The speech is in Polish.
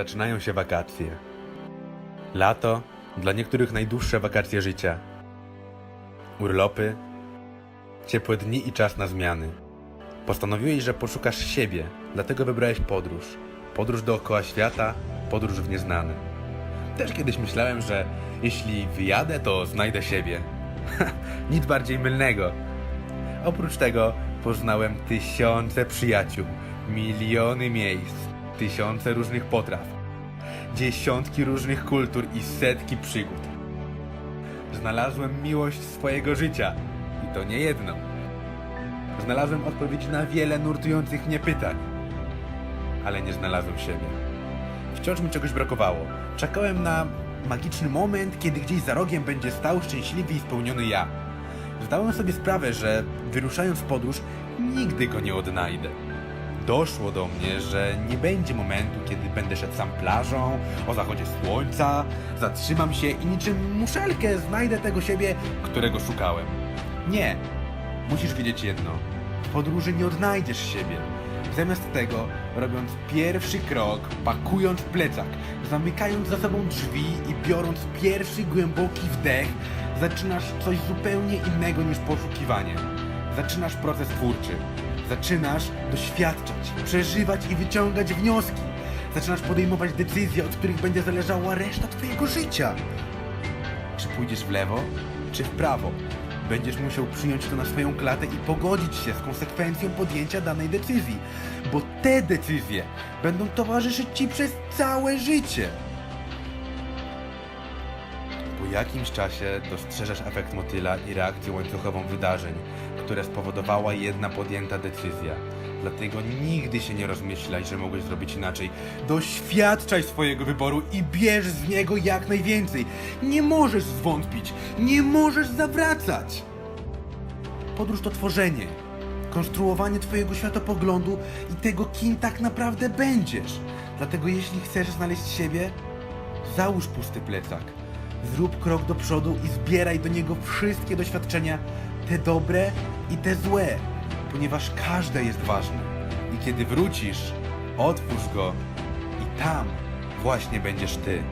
Zaczynają się wakacje. Lato dla niektórych najdłuższe wakacje życia. Urlopy, ciepłe dni i czas na zmiany. Postanowiłeś, że poszukasz siebie, dlatego wybrałeś podróż. Podróż dookoła świata, podróż w nieznane. Też kiedyś myślałem, że jeśli wyjadę, to znajdę siebie. Nic bardziej mylnego. Oprócz tego poznałem tysiące przyjaciół, miliony miejsc, tysiące różnych potraw, dziesiątki różnych kultur i setki przygód. Znalazłem miłość swojego życia i to nie jedną. Znalazłem odpowiedzi na wiele nurtujących mnie pytań, ale nie znalazłem siebie. Wciąż mi czegoś brakowało. Czekałem na magiczny moment, kiedy gdzieś za rogiem będzie stał szczęśliwy i spełniony ja. Zdałem sobie sprawę, że wyruszając w podróż, nigdy go nie odnajdę. Doszło do mnie, że nie będzie momentu, kiedy będę szedł sam plażą, o zachodzie słońca, zatrzymam się i niczym muszelkę znajdę tego siebie, którego szukałem. Nie. Musisz wiedzieć jedno. W podróży nie odnajdziesz siebie. Zamiast tego, robiąc pierwszy krok, pakując plecak, zamykając za sobą drzwi i biorąc pierwszy głęboki wdech, zaczynasz coś zupełnie innego niż poszukiwanie. Zaczynasz proces twórczy. Zaczynasz doświadczać, przeżywać i wyciągać wnioski. Zaczynasz podejmować decyzje, od których będzie zależała reszta twojego życia. Czy pójdziesz w lewo, czy w prawo? Będziesz musiał przyjąć to na swoją klatę i pogodzić się z konsekwencją podjęcia danej decyzji, bo te decyzje będą towarzyszyć ci przez całe życie. Po jakimś czasie dostrzeżesz efekt motyla i reakcję łańcuchową wydarzeń, które spowodowała jedna podjęta decyzja. Dlatego nigdy się nie rozmyślaj, że mogłeś zrobić inaczej. Doświadczaj swojego wyboru i bierz z niego jak najwięcej. Nie możesz zwątpić, nie możesz zawracać. Podróż to tworzenie, konstruowanie Twojego światopoglądu i tego, kim tak naprawdę będziesz. Dlatego, jeśli chcesz znaleźć siebie, załóż pusty plecak. Zrób krok do przodu i zbieraj do niego wszystkie doświadczenia, te dobre i te złe, ponieważ każde jest ważne. I kiedy wrócisz, otwórz go i tam właśnie będziesz ty.